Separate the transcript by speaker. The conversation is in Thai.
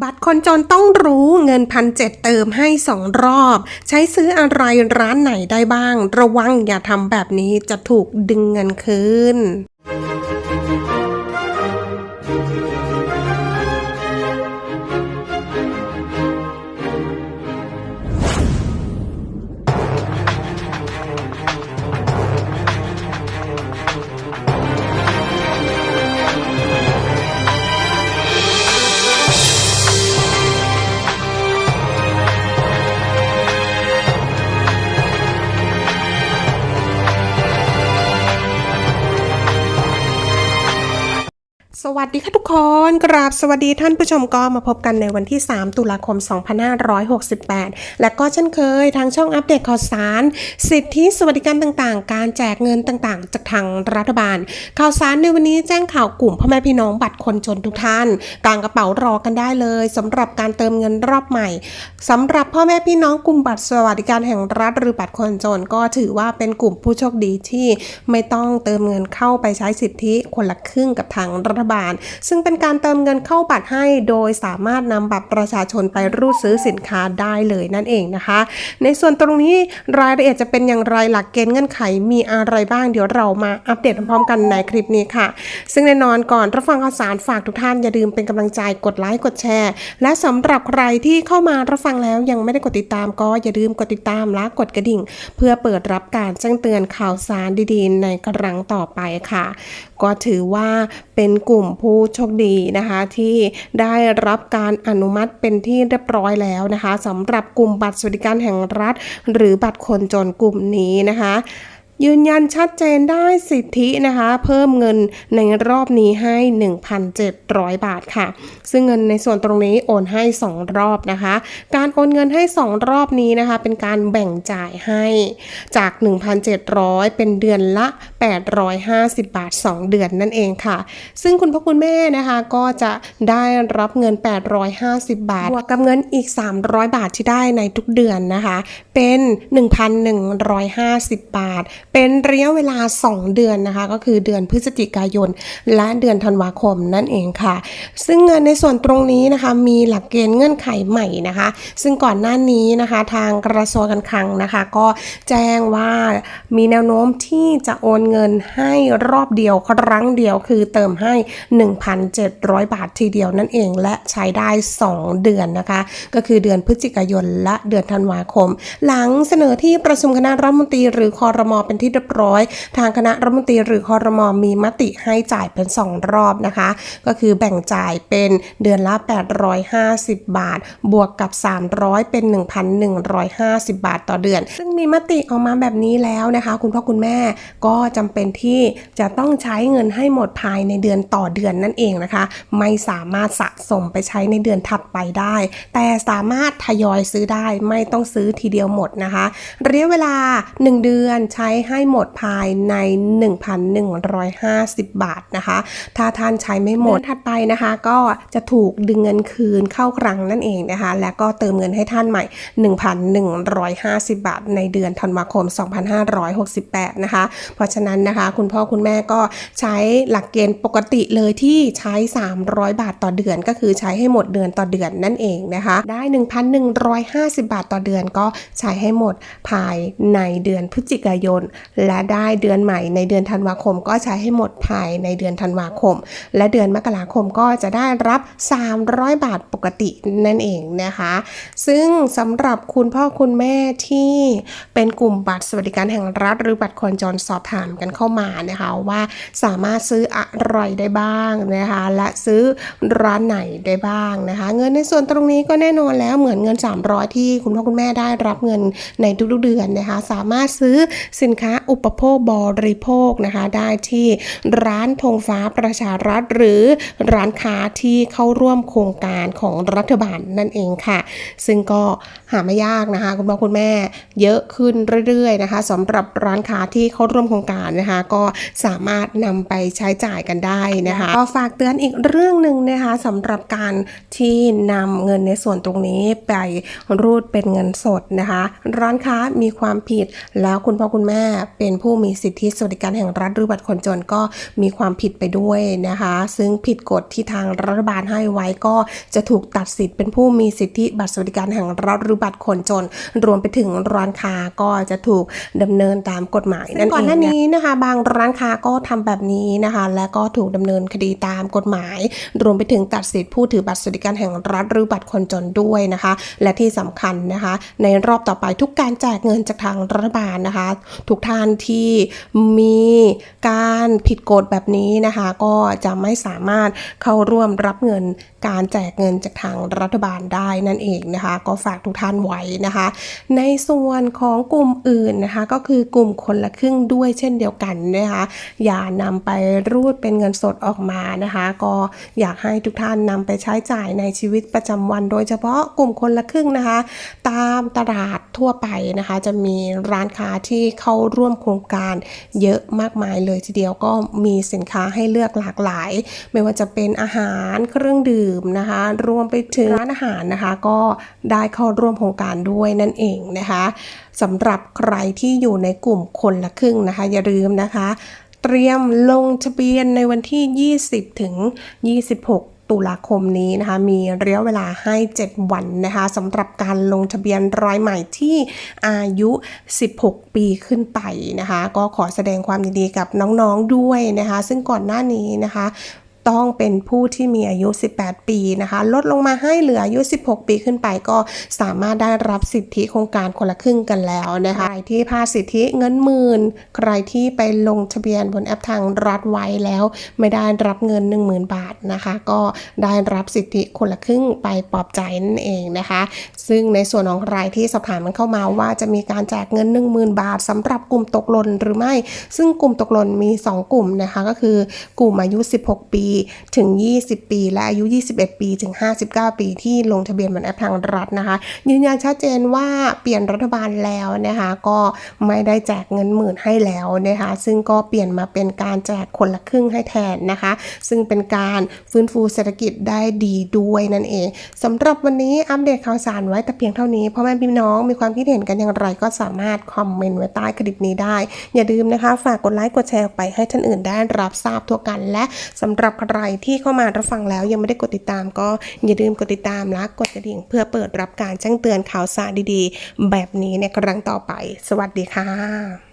Speaker 1: บัตรคนจนต้องรู้เงินพันเจ็ดเติมให้สองรอบ ใช้ซื้ออะไรร้านไหนได้บ้าง ระวังอย่าทำแบบนี้จะถูกดึงเงินคืน วัส ดีค่ะทุกคน กราบสวัสดีท่านผู้ชมก็มาพบกันในวันที่ 3 ตุลาคม 2568 และก็เช่นเคยทางช่องอัปเดตข่าวสาร สิทธิสวัสดิการต่างๆ การแจกเงินต่างๆ จากทางรัฐบาล ข่าวสารในวันนี้แจ้งข่าวกลุ่มพ่อแม่พี่น้องบัตรคนจนทุกท่านกางกระเป๋ารอกันได้เลยสำหรับการเติมเงินรอบใหม่สำหรับพ่อแม่พี่น้องกลุ่มบัตรสวัสดิการแห่งรัฐหรือบัตรคนจนก็ถือว่าเป็นกลุ่มผู้โชคดีที่ไม่ต้องเติมเงินเข้าไปใช้สิทธิคนละครึ่งกับทางรัฐบาลซึ่งเป็นการเติมเงินเข้าบัตรให้โดยสามารถนำบัตรประชาชนไปรูดซื้อสินค้าได้เลยนั่นเองนะคะ ในส่วนตรงนี้รายละเอียดจะเป็นอย่างไรหลักเกณฑ์เงื่อนไขมีอะไรบ้างเดี๋ยวเรามาอัปเดตพร้อมๆกันในคลิปนี้ค่ะ ซึ่งแน่นอนก่อนรับฟังข่าวสารฝากทุกท่านอย่าลืมเป็นกำลังใจกดไลค์กดแชร์ และสำหรับใครที่เข้ามารับฟังแล้วยังไม่ได้กดติดตามก็อย่าลืมกดติดตามและกดกระดิ่ง เพื่อเปิดรับการแจ้งเตือนข่าวสารดีๆ ในครั้งต่อไปค่ะ ก็ถือว่าเป็นกลุ่มผู้โชคดีนะคะที่ได้รับการอนุมัติเป็นที่เรียบร้อยแล้วนะคะสำหรับกลุ่มบัตรสวัสดิการแห่งรัฐ หรือบัตรคนจนกลุ่มนี้นะคะ ยืนยันชัดเจนได้สิทธินะคะ เพิ่มเงินในรอบนี้ให้ 1,700 บาทค่ะ ซึ่งเงินในส่วนตรงนี้โอนให้ 2 รอบนะคะ การโอนเงินให้ 2 รอบนี้นะคะ เป็นการแบ่งจ่ายให้จาก 1,700 เป็นเดือนละ 850 บาท 2 เดือนนั่นเองค่ะ ซึ่งคุณพ่อคุณแม่นะคะก็จะได้รับเงิน 850 บาทบวกกับเงินอีก 300 บาทที่ได้ในทุกเดือนนะคะ เป็น 1,150 บาทเป็นระยะเวลา 2 เดือนนะคะ ก็คือเดือนพฤศจิกายน และเดือนธันวาคมนั่นเองค่ะ ซึ่งเงินในส่วนตรงนี้นะคะมีหลักเกณฑ์เงื่อนไขใหม่นะคะ ซึ่งก่อนหน้านี้นะคะทางกระทรวงการคลังนะคะ ก็แจ้งว่ามีแนวโน้มที่จะโอนเงินให้รอบเดียวครั้งเดียวคือเติมให้ 1,700 บาททีเดียวนั่นเองและใช้ได้ 2 เดือนนะคะ ก็คือเดือนพฤศจิกายนและเดือนธันวาคม หลังเสนอที่ประชุมคณะรัฐมนตรีหรือคอรมอเป็นที่เรียบร้อย ทางคณะรัฐมนตรีหรือคอรมอมีมติให้จ่ายเป็น 2 รอบนะคะ ก็คือแบ่งจ่ายเป็นเดือนละ 850 บาท บวกกับ 300 เป็น 1,150 บาทต่อเดือน ซึ่งมีมติออกมาแบบนี้แล้วนะคะ คุณพ่อคุณแม่ก็จำเป็นที่จะต้องใช้เงินให้หมดภายในเดือนต่อเดือนนั่นเองนะคะ ไม่สามารถสะสมไปใช้ในเดือนถัดไปได้ แต่สามารถทยอยซื้อได้ไม่ต้องซื้อทีเดียวหมดนะคะระยะเวลา 1 เดือนใช้ให้หมดภายใน 1,150 บาทนะคะ ถ้าท่านใช้ไม่หมดถัดไปนะคะ ก็จะถูกดึงเงินคืนเข้าครั้งนั่นเองนะคะ และก็เติมเงินให้ท่านใหม่ 1,150 บาท ในเดือนธันวาคม 2568 นะคะ เพราะฉะนั้นนะคะคุณพ่อคุณแม่ก็ใช้หลักเกณฑ์ปกติเลยที่ใช้ 300 บาทต่อเดือน ก็คือใช้ให้หมดเดือนต่อเดือนนั่นเองนะคะ ได้ 1,150 บาทต่อเดือนก็ใช้ให้หมดภายในเดือนพฤศจิกายนและได้เดือนใหม่ในเดือนธันวาคมก็ใช้ให้หมดภายในเดือนธันวาคม และเดือนมกราคมก็จะได้รับ 300 บาทปกตินั่นเองนะคะ ซึ่งสำหรับคุณพ่อคุณแม่ที่เป็นกลุ่มบัตรสวัสดิการแห่งรัฐ หรือบัตรคนจรสอบถามกันเข้ามานะคะว่าสามารถซื้ออะไรได้บ้างนะคะและซื้อร้านไหนได้บ้างนะคะ เงินในส่วนตรงนี้ก็แน่นอนแล้วเหมือนเงิน 300 ที่คุณพ่อคุณแม่ได้รับเงินในทุกๆเดือนนะคะ สามารถซื้อสินค้าอุปโภคบริโภคนะคะได้ที่ร้านธงฟ้าประชารัฐ หรือร้านค้าที่เข้าร่วมโครงการของรัฐบาลนั่นเองค่ะ ซึ่งก็หาไม่ยากนะคะคุณพ่อคุณแม่เยอะขึ้นเรื่อยๆนะคะสำหรับร้านค้าที่เข้าร่วมโครงการนะคะ ก็สามารถนำไปใช้จ่ายกันได้นะคะก็ฝากเตือนอีกเรื่องหนึ่งนะคะสำหรับการที่นำเงินในส่วนตรงนี้ไปรูดเป็นเงินสดนะคะ ร้านค้ามีความผิดแล้วคุณพ่อคุณแม่เป็นผู้มีสิทธิสวัสดิการแห่งรัฐหรือบัตรคนจนก็มีความผิดไปด้วยนะคะ ซึ่งผิดกฎที่ทางรัฐบาลให้ไว้ก็จะถูกตัดสิทธิ์เป็นผู้มีสิทธิบัตรสวัสดิการแห่งรัฐหรือบัตรคนจน รวมไปถึงร้านค้าก็จะถูกดำเนินตามกฎหมายนั่นเองก่อนหน้านี้นะคะ บางร้านค้าก็ทำแบบนี้นะคะ และก็ถูกดำเนินคดีตามกฎหมาย รวมไปถึงตัดสิทธิ์ผู้ถือบัตรสวัสดิการแห่งรัฐหรือบัตรคนจนด้วยนะคะ และที่สำคัญนะคะ ในรอบต่อไปทุกการแจกเงินจากทางรัฐบาลนะคะ ทุกท่านที่มีการผิดกฎแบบนี้นะคะ ก็จะไม่สามารถเข้าร่วมรับเงินการแจกเงินจากทางรัฐบาลได้นั่นเองนะคะ ก็ฝากทุกท่านไว้นะคะ ในส่วนของกลุ่มอื่นนะคะ ก็คือกลุ่มคนละครึ่งด้วยเช่นเดียวกันนะคะ อย่านำไปรูดเป็นเงินสดออกมานะคะ ก็อยากให้ทุกท่านนำไปใช้จ่ายในชีวิตประจำวัน โดยเฉพาะกลุ่มคนละครึ่งนะคะ ตามตลาดทั่วไปนะคะ จะมีร้านค้าที่เข้าร่วมโครงการเยอะมากมายเลยทีเดียวก็มีสินค้าให้เลือกหลากหลาย ไม่ว่าจะเป็นอาหารเครื่องดื่มนะคะ รวมไปถึงร้านอาหารนะคะ ก็ได้เข้าร่วมโครงการด้วยนั่นเองนะคะสำหรับใครที่อยู่ในกลุ่มคนละครึ่งนะคะ อย่าลืมนะคะ เตรียมลงทะเบียนในวันที่ 20 ถึง 26 ตุลาคมนี้นะคะ มีระยะเวลาให้ 7 วันนะคะสำหรับการลงทะเบียนรายใหม่ที่อายุ 16 ปีขึ้นไปนะคะ ก็ขอแสดงความยินดีกับน้องๆด้วยนะคะ ซึ่งก่อนหน้านี้นะคะ ต้องเป็นผู้ที่มีอายุ 18 ปีนะคะ ลดลงมาให้เหลืออายุ 16 ปีขึ้นไปก็สามารถได้รับสิทธิโครงการคนละครึ่งกันแล้วนะคะใครที่พลาดสิทธิเงินหมื่น ใครที่ไปลงทะเบียนบนแอปทางรัฐไว้แล้ว ไม่ได้รับเงิน 10,000 บาทนะคะ ก็ได้รับสิทธิคนละครึ่งไปปลอบใจนั่นเองนะคะ ซึ่งในส่วนของใครที่สอบถามมันเข้ามาว่าจะมีการแจกเงิน 10,000 บาทสำหรับกลุ่มตกหล่นหรือไม่ ซึ่งกลุ่มตกหล่นมี 2 กลุ่มนะคะก็คือกลุ่มอายุ 16 ปีถึง 20 ปี และอายุ 21 ปี ถึง 59 ปีที่ลงทะเบียนบนแอปทางรัฐนะคะ ยืนยันชัดเจนว่าเปลี่ยนรัฐบาลแล้วนะคะ ก็ไม่ได้แจกเงินหมื่นให้แล้วนะคะ ซึ่งก็เปลี่ยนมาเป็นการแจกคนละครึ่งให้แทนนะคะ ซึ่งเป็นการฟื้นฟูเศรษฐกิจได้ดีด้วยนั่นเองสำหรับวันนี้อัปเดตข่าวสารไว้แต่เพียงเท่านี้พ่อแม่พี่น้องมีความคิดเห็นกันอย่างไรก็สามารถคอมเมนต์ไว้ใต้คลิปนี้ได้ อย่าลืมนะคะ ฝากกดไลค์กดแชร์ออกไปให้ท่านอื่นได้รับทราบทั่วกันและสำหรับใครที่เข้ามารับฟังแล้วยังไม่ได้กดติดตาม ก็อย่าลืมกดติดตามและกดกระดิ่ง เพื่อเปิดรับการแจ้งเตือนข่าวสารดีๆ แบบนี้ในครั้งต่อไป สวัสดีค่ะ